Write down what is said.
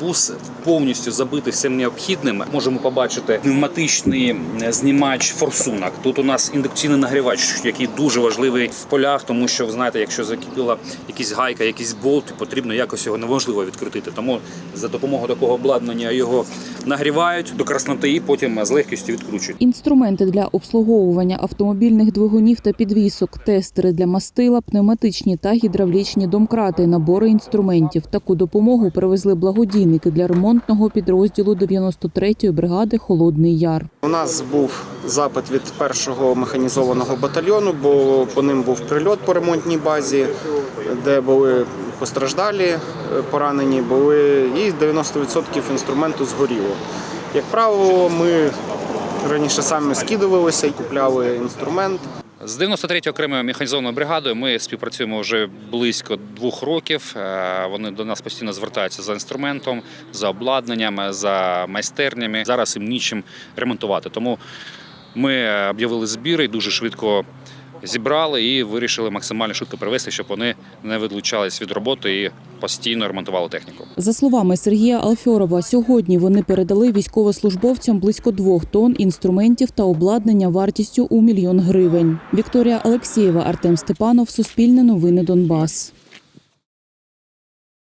бус повністю забитий всім необхідним. Можемо побачити пневматичний знімач форсунок. Тут у нас індукційний нагрівач, який дуже важливий в полях, тому що ви знаєте, якщо закипіла якась гайка, якийсь болт, потрібно якось його неможливо відкрутити. Тому за допомогою такого обладнання його нагрівають до красноти і потім з легкістю відкручують. Інструменти для обслуговування автомобільних двигунів та підвісок, тестери для мастила, пневматичні та гідравлічні домкрати, набори інструментів. Таку допомогу привезли благодійники для ремонтного підрозділу 93-ї бригади Холодний Яр. У нас був запит від першого механізованого батальйону, бо по ним був прильот по ремонтній базі, де були постраждалі, е, поранені були, і 90% інструменту згоріло. Як правило, ми раніше самі скидувалися і купляли інструмент. З 93-ї окремою механізованою бригадою ми співпрацюємо вже близько двох років. Е, Вони до нас постійно звертаються за інструментом, за обладнанням, за майстернями. Зараз їм нічим ремонтувати. Тому ми об'явили збір і дуже швидко зібрали і вирішили максимально швидко привести, щоб вони не відлучались від роботи і постійно ремонтували техніку. За словами Сергія Алфьорова, сьогодні вони передали військовослужбовцям близько двох тонн інструментів та обладнання вартістю у мільйон гривень. Вікторія Алексєєва, Артем Степанов, Суспільне новини Донбас.